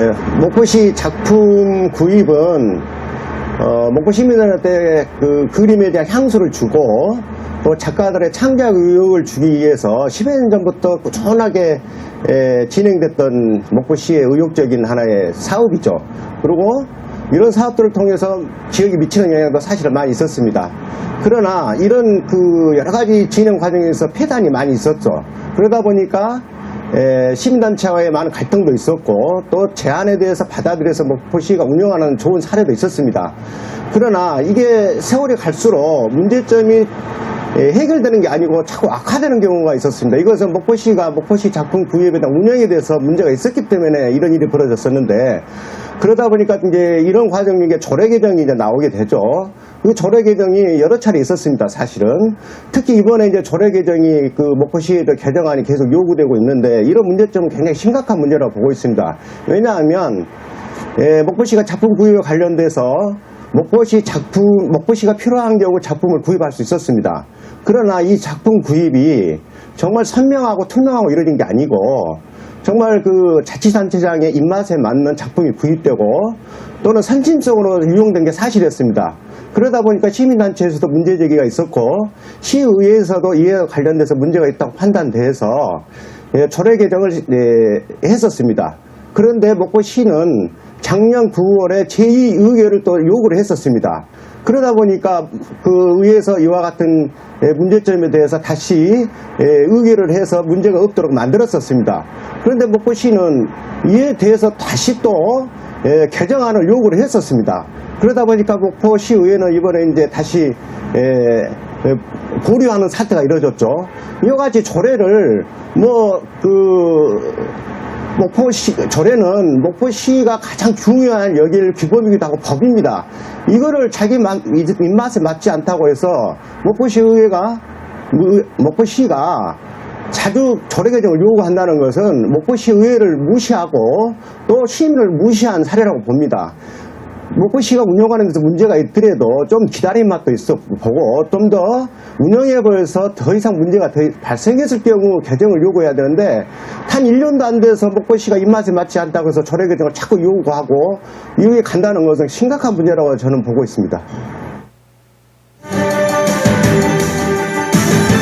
예, 목포시 작품 구입은 어, 목포 시민들한테 그 그림에 대한 향수를 주고 또 작가들의 창작 의욕을 주기 위해서 10여 년 전부터 꾸준하게 에, 진행됐던 목포시의 의욕적인 하나의 사업이죠. 그리고 이런 사업들을 통해서 지역에 미치는 영향도 사실은 많이 있었습니다. 그러나 이런 그 여러 가지 진행 과정에서 폐단이 많이 있었죠. 그러다 보니까 에, 시민단체와의 많은 갈등도 있었고 또 제안에 대해서 받아들여서 목포시가 운영하는 좋은 사례도 있었습니다. 그러나 이게 세월이 갈수록 문제점이 에, 해결되는 게 아니고 자꾸 악화되는 경우가 있었습니다. 이것은 목포시가 목포시 작품 구입에 대한 운영에 대해서 문제가 있었기 때문에 이런 일이 벌어졌었는데 그러다 보니까 이제 이런 과정 중에 조례 개정이 이제 나오게 되죠. 그 조례 개정이 여러 차례 있었습니다, 사실은. 특히 이번에 이제 조례 개정이 그 목포시에도 개정안이 계속 요구되고 있는데 이런 문제점은 굉장히 심각한 문제라고 보고 있습니다. 왜냐하면 예, 목포시가 작품 구입에 관련돼서 목포시 작품, 목포시가 필요한 경우 작품을 구입할 수 있었습니다. 그러나 이 작품 구입이 정말 선명하고 투명하고 이루어진 게 아니고 정말 그 자치단체장의 입맛에 맞는 작품이 구입되고 또는 선진성으로 유용된 게 사실이었습니다. 그러다 보니까 시민단체에서도 문제제기가 있었고 시의회에서도 이에 관련돼서 문제가 있다고 판단돼서 예, 조례 개정을 예, 했었습니다. 그런데 목포시는 작년 9월에 제2의결을 또 요구를 했었습니다. 그러다 보니까 그 의회에서 이와 같은 예, 문제점에 대해서 다시 예, 의결을 해서 문제가 없도록 만들었었습니다. 그런데 목포시는 이에 대해서 다시 또 예, 개정안을 요구를 했었습니다. 그러다 보니까 목포시 의회는 이번에 이제 다시 보류하는 사태가 이뤄졌죠. 이와 같이 조례를 뭐그 목포시, 조례는 목포시가 가장 중요한 여길 규범이기도 하고 법입니다. 이거를 자기 맘- 입맛에 맞지 않다고 해서 목포시의회가, 무- 목포시가 자주 조례 개정을 요구한다는 것은 목포시 의회를 무시하고 또 시민을 무시한 사례라고 봅니다. 목포시가 운영하는 데서 문제가 있더라도 좀 기다림 맛도 있어 보고 좀 더 운영해 보여서 더 이상 문제가 더 발생했을 경우 개정을 요구해야 되는데 한 1년도 안 돼서 목포시가 입맛에 맞지 않다고 해서 조례 개정을 자꾸 요구하고 이후에 간다는 것은 심각한 문제라고 저는 보고 있습니다.